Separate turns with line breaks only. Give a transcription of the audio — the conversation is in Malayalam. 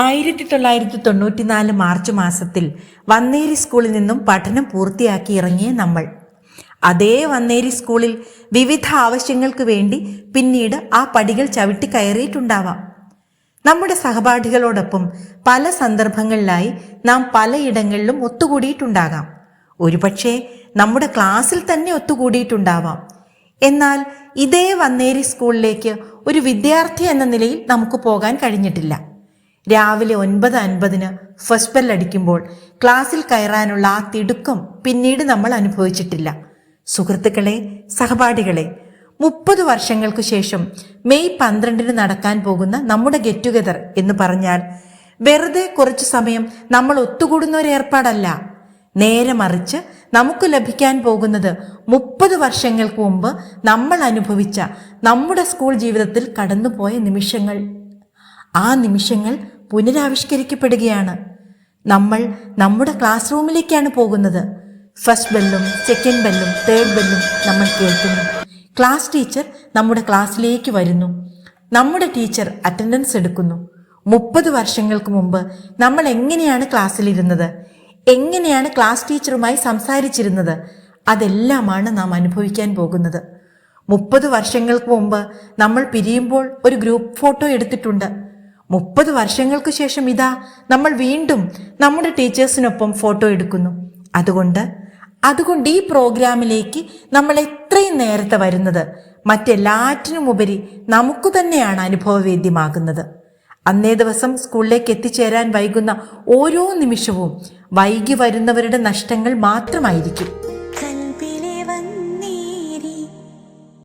ആയിരത്തി തൊള്ളായിരത്തി തൊണ്ണൂറ്റിനാല് മാർച്ച് മാസത്തിൽ വന്നേരി സ്കൂളിൽ നിന്നും പഠനം പൂർത്തിയാക്കി ഇറങ്ങിയ നമ്മൾ. അതേ വന്നേരി സ്കൂളിൽ വിവിധ ആവശ്യങ്ങൾക്ക് വേണ്ടി പിന്നീട് ആ പടികൾ ചവിട്ടി കയറിയിട്ടുണ്ടാവാം. നമ്മുടെ സഹപാഠികളോടൊപ്പം പല സന്ദർഭങ്ങളിലായി നാം പലയിടങ്ങളിലും ഒത്തുകൂടിയിട്ടുണ്ടാകാം. ഒരുപക്ഷെ നമ്മുടെ ക്ലാസ്സിൽ തന്നെ ഒത്തുകൂടിയിട്ടുണ്ടാവാം. എന്നാൽ ഇതേ വന്നേരി സ്കൂളിലേക്ക് ഒരു വിദ്യാർത്ഥി എന്ന നിലയിൽ നമുക്ക് പോകാൻ കഴിഞ്ഞിട്ടില്ല. രാവിലെ ഒൻപത് അൻപതിന് ഫസ്റ്റ് ബെൽ അടിക്കുമ്പോൾ ക്ലാസ്സിൽ കയറാനുള്ള ആ തിടുക്കം പിന്നീട് നമ്മൾ അനുഭവിച്ചിട്ടില്ല. സുഹൃത്തുക്കളെ സഹപാഠികളെ മുപ്പത് വർഷങ്ങൾക്കു ശേഷം മെയ് പന്ത്രണ്ടിന് നടക്കാൻ പോകുന്ന നമ്മുടെ ഗെറ്റ് ടുഗെദർ എന്ന് പറഞ്ഞാൽ വെറുതെ കുറച്ചു സമയം നമ്മൾ ഒത്തുകൂടുന്ന ഒരു ഏർപ്പാടല്ല. നേരെ മറിച്ച് നമുക്ക് ലഭിക്കാൻ പോകുന്നത് മുപ്പത് വർഷങ്ങൾക്ക് മുമ്പ് നമ്മൾ അനുഭവിച്ച നമ്മുടെ സ്കൂൾ ജീവിതത്തിൽ കടന്നുപോയ നിമിഷങ്ങൾ. ആ നിമിഷങ്ങൾ പുനരാവിഷ്കരിക്കപ്പെടുകയാണ്. നമ്മൾ നമ്മുടെ ക്ലാസ് റൂമിലേക്കാണ് പോകുന്നത്. ഫസ്റ്റ് ബെല്ലും സെക്കൻഡ് ബെല്ലും തേർഡ് ബെല്ലും നമ്മൾ കേൾക്കുന്നു. ക്ലാസ് ടീച്ചർ നമ്മുടെ ക്ലാസ്സിലേക്ക് വരുന്നു. നമ്മുടെ ടീച്ചർ അറ്റൻഡൻസ് എടുക്കുന്നു. മുപ്പത് വർഷങ്ങൾക്ക് മുമ്പ് നമ്മൾ എങ്ങനെയാണ് ക്ലാസ്സിലിരുന്നത്? എങ്ങനെയാണ് ക്ലാസ് ടീച്ചറുമായി സംസാരിച്ചിരുന്നത്? അതെല്ലാമാണ് നാം അനുഭവിക്കാൻ പോകുന്നത്. മുപ്പത് വർഷങ്ങൾക്ക് മുമ്പ് നമ്മൾ പിരിയുമ്പോൾ ഒരു ഗ്രൂപ്പ് ഫോട്ടോ എടുത്തിട്ടുണ്ട്. മുപ്പത് വർഷങ്ങൾക്ക് ശേഷം ഇതാ നമ്മൾ വീണ്ടും നമ്മുടെ ടീച്ചേഴ്സിനൊപ്പം ഫോട്ടോ എടുക്കുന്നു. അതുകൊണ്ട് അതുകൊണ്ട് ഈ പ്രോഗ്രാമിലേക്ക് നമ്മൾ എത്രയും നേരത്തെ വരുന്നത് മറ്റെല്ലാറ്റിനും ഉപരി നമുക്ക് തന്നെയാണ് അനുഭവവേദ്യമാകുന്നത്. അന്നേ ദിവസം സ്കൂളിലേക്ക് എത്തിച്ചേരാൻ വൈകുന്ന ഓരോ നിമിഷവും വൈകി വരുന്നവരുടെ നഷ്ടങ്ങൾ മാത്രമായിരിക്കും.